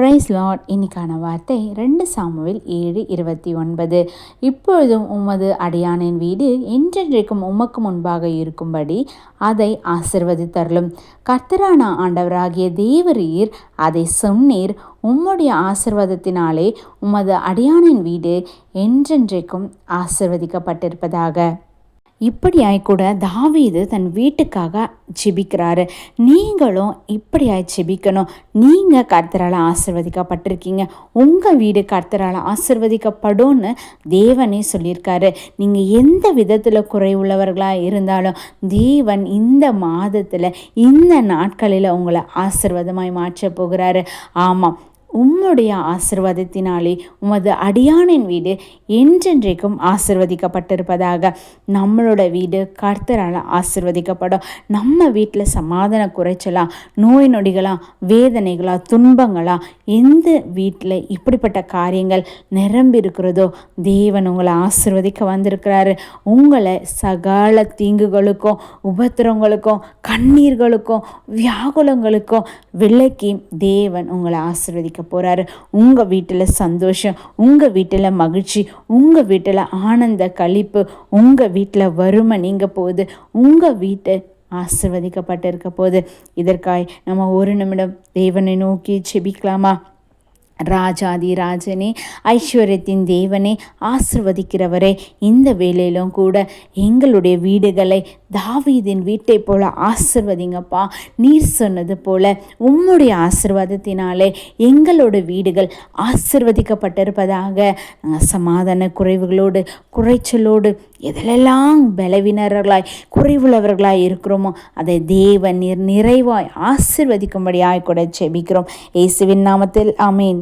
Price Lord இன்னைக்கான வார்த்தை ரெண்டு சாமுவில் ஏழு இருபத்தி ஒன்பது. இப்பொழுதும் உமது அடியானின் வீடு என்றென்றைக்கும் உமக்கு முன்பாக இருக்கும்படி அதை ஆசிர்வதித்தருளும். கர்த்தரான ஆண்டவராகிய தேவரீர் அதை சொன்னீர். உம்முடைய ஆசிர்வாதத்தினாலே உமது அடியானின் வீடு என்றென்றைக்கும் ஆசிர்வதிக்கப்பட்டிருப்பதாக. இப்படியாய் கூட தாவீது தன் வீட்டுக்காக ஜெபிக்கிறாரு. நீங்களும் இப்படியாய் ஜெபிக்கணும். நீங்கள் கர்த்தரால் ஆசிர்வதிக்கப்பட்டிருக்கீங்க. உங்கள் வீடு கர்த்தரால் ஆசிர்வதிக்கப்படும்னு தேவனே சொல்லியிருக்காரு. நீங்கள் எந்த விதத்தில் குறைவுள்ளவர்களாக இருந்தாலும் தேவன் இந்த மாதத்தில் இந்த நாட்களில் உங்களை ஆசிர்வாதமாய் மாற்ற போகிறாரு. ஆமாம் உம்முடைய ஆசிர்வாதத்தினாலே உமது அடியானின் வீடு என்றென்றைக்கும் ஆசிர்வதிக்கப்பட்டிருப்பதாக. நம்மளோட வீடு கர்த்தரால் ஆசிர்வதிக்கப்படும். நம்ம வீட்டில் சமாதான குறைச்சலா நோய் நொடிகளா வேதனைகளா துன்பங்களா எந்த வீட்டில் இப்படிப்பட்ட காரியங்கள் நிரம்பி இருக்கிறதோ தேவன் உங்களை ஆசிர்வதிக்க வந்திருக்கிறாரு. உங்களை சகால தீங்குகளுக்கும் உபத்திரங்களுக்கும் கண்ணீர்களுக்கும் வியாகுலங்களுக்கும் விலக்கி தேவன் உங்களை ஆசிர்வதிக்க போகிறாரு உங்கள் வீட்டில் சந்தோஷம் உங்கள் வீட்டில் மகிழ்ச்சி உங்கள் வீட்டில் ஆனந்த கழிப்பு உங்கள் வீட்டில் வறுமை நீங்கள் போகுது உங்கள் வீட்டை ஆசிர்வதிக்கப்பட்டு இருக்க போது இதற்காய் நம்ம ஒரு நிமிடம் தேவனை நோக்கி செபிக்கலாமா? ராஜாதி ராஜனே ஐஸ்வர்யத்தின் தேவனே ஆசிர்வதிக்கிறவரே இந்த வேலையிலும் கூட எங்களுடைய வீடுகளை தாவீதின் வீட்டை போல ஆசிர்வதிங்கப்பா. நீர் சொன்னது போல உம்முடைய ஆசிர்வாதத்தினாலே எங்களோட வீடுகள் ஆசிர்வதிக்கப்பட்டிருப்பதாக சமாதான குறைவுகளோடு குறைச்சலோடு எதிலெல்லாம் பலவினர்களாய் குறைவுள்ளவர்களாய் இருக்கிறோமோ அதை தேவன் நீர் நிறைவாய் ஆசிர்வதிக்கும்படியாய் கூட செபிக்கிறோம் இயேசுவின் நாமத்தில் அமீன்